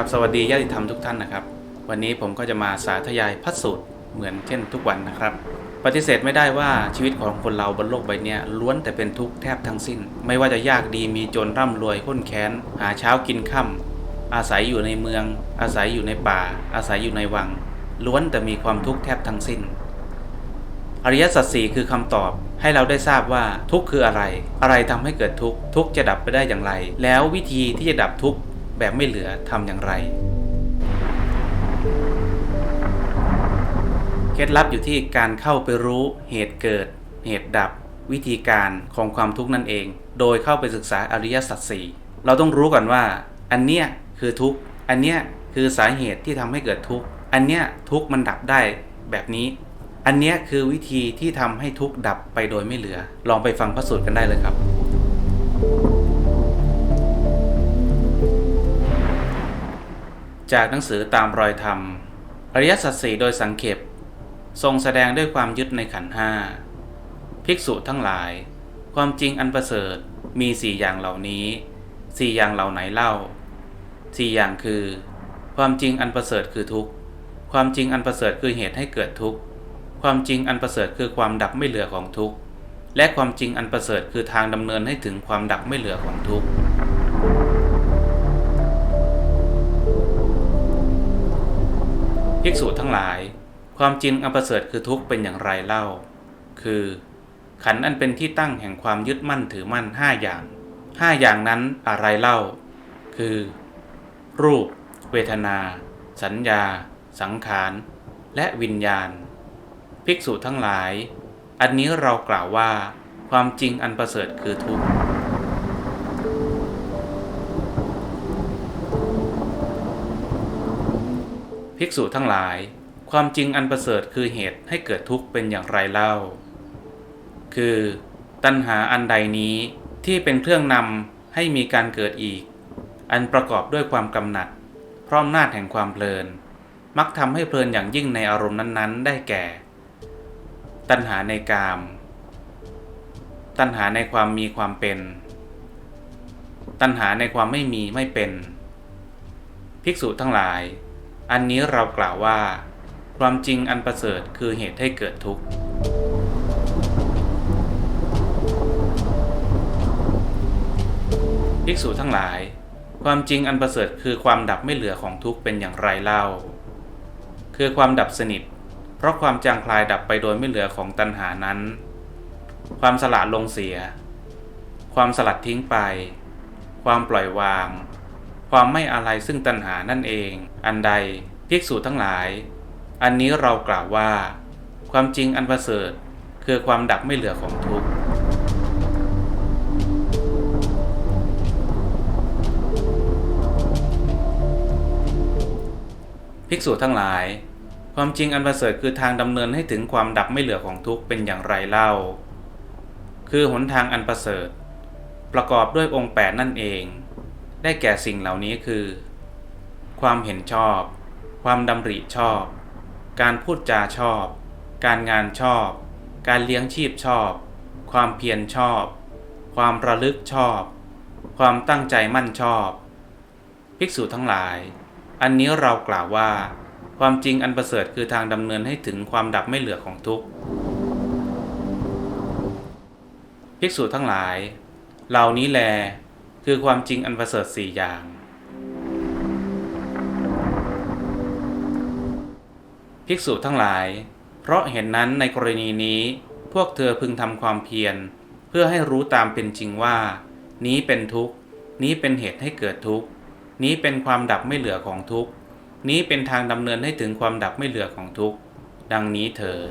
ครับสวัสดีญาติธรรมทุกท่านนะครับ วันนี้ผมก็จะมาสาธยายพัดสูตรเหมือนเช่นทุกวันนะครับ ปฏิเสธไม่ได้ว่าชีวิตของคนเราบนโลกใบนี้ล้วนแต่เป็นทุกข์แทบทั้งสิ้น ไม่ว่าจะยากดีมีจนร่ำรวยข้นแค้น หาเช้ากินค่ำอาศัยอยู่ในเมือง อาศัยอยู่ในป่า อาศัยอยู่ในวัง ล้วนแต่มีความทุกข์แทบทั้งสิ้น อริยสัจสี่คือคำตอบให้เราได้ทราบว่าทุกข์คืออะไร อะไรทำให้เกิดทุกข์ ทุกข์จะดับไปได้อย่างไร แล้ววิธีที่จะดับทุกข์ แบบไม่เหลือทำอย่างไร เคล็ดลับอยู่ที่การเข้าไปรู้เหตุเกิด เหตุดับ วิธีการของความทุกข์นั่นเอง โดยเข้าไปศึกษาอริยสัจสี่เราต้องรู้ก่อนว่า อันเนี้ยคือทุกข์อันเนี้ยคือสาเหตุที่ทำให้เกิดทุกข์อันเนี้ยทุกข์มันดับได้แบบนี้ อันเนี้ยคือวิธีที่ทำให้ทุกข์ดับไปโดยไม่เหลือ ลองไปฟังพระสูตรกันได้เลยครับ จากหนังสือตามรอยธรรม อริยสัจสี่โดยสังเขปทรงแสดงด้วยความยึดในขันห้าภิกษุทั้งหลาย ความจริงอันประเสริฐมีสี่อย่างเหล่านี้สี่อย่างเหล่าไหนเล่าสี่อย่างคือ ความจริงอันประเสริฐคือทุกข์ ความจริงอันประเสริฐคือเหตุให้เกิดทุกข์ ความจริงอันประเสริฐคือความดับไม่เหลือของทุกข์ และความจริงอันประเสริฐคือทางดำเนินให้ถึงความดับไม่เหลือของทุกข์ ภิกษุทั้งหลาย ความจริงอันประเสริฐคือทุกข์เป็นอย่างไรเล่า คือ ขันธ์อันเป็นที่ตั้งแห่งความยึดมั่นถือมั่นห้าอย่างห้าอย่างนั้นอะไรเล่า คือ รูป เวทนา สัญญา สังขาร และวิญญาณ ภิกษุทั้งหลาย อันนี้เรากล่าวว่า ความจริงอันประเสริฐคือทุกข์ ภิกษุทั้งหลาย ความจริงอันประเสริฐคือเหตุให้เกิดทุกข์เป็นอย่างไรเล่า คือ ตัณหาอันใดนี้ที่เป็นเครื่องนำให้มีการเกิดอีก อันประกอบด้วยความกำหนัด พราะอำนาจแห่งความเพลิน มักทำให้เพลินอย่างยิ่งในอารมณ์นั้นๆ ได้แก่ ตัณหาในกาม ตัณหาในความมีความเป็น ตัณหาในความไม่มีไม่เป็น ภิกษุทั้งหลาย อันนี้เรากล่าวว่า ความจริงอันประเสริฐคือเหตุให้เกิดทุกข์ภิกษุทั้งหลาย ความจริงอันประเสริฐคือความดับไม่เหลือของทุกข์เป็นอย่างไรเล่า คือความดับสนิท เพราะความจางคลายดับไปโดยไม่เหลือของตัณหานั้น ความสละลงเสีย ความสลัดทิ้งไป ความปล่อยวาง ความไม่อะไรซึ่งตัณหานั่นเอง อันใดภิกษุทั้งหลาย อันนี้เรากล่าวว่า ความจริงอันประเสริฐคือความดับไม่เหลือของทุกข์ภิกษุทั้งหลาย ความจริงอันประเสริฐคือทางดำเนินให้ถึงความดับไม่เหลือของทุกข์เป็นอย่างไรเล่า คือหนทางอันประเสริฐ ประกอบด้วยองค์แปดนั่นเอง ได้แก่สิ่งเหล่านี้คือ ความเห็นชอบ ความดำริชอบ การพูดจาชอบ การงานชอบ การเลี้ยงชีพชอบ ความเพียรชอบ ความระลึกชอบ ความตั้งใจมั่นชอบ ภิกษุทั้งหลาย อันนี้เรากล่าวว่า ความจริงอันประเสริฐคือทางดำเนินให้ถึงความดับไม่เหลือของทุกข์ภิกษุทั้งหลาย เหล่านี้แล คือความจริงอันประเสริฐสี่อย่าง ภิกษุทั้งหลาย เพราะเห็นนั้นในกรณีนี้พวกเธอพึงทำความเพียร เพื่อให้รู้ตามเป็นจริงว่า นี้เป็นทุกข์ นี้เป็นเหตุให้เกิดทุกข์ นี้เป็นความดับไม่เหลือของทุกข์ นี้เป็นทางดำเนินให้ถึงความดับไม่เหลือของทุกข์ ดังนี้เถิด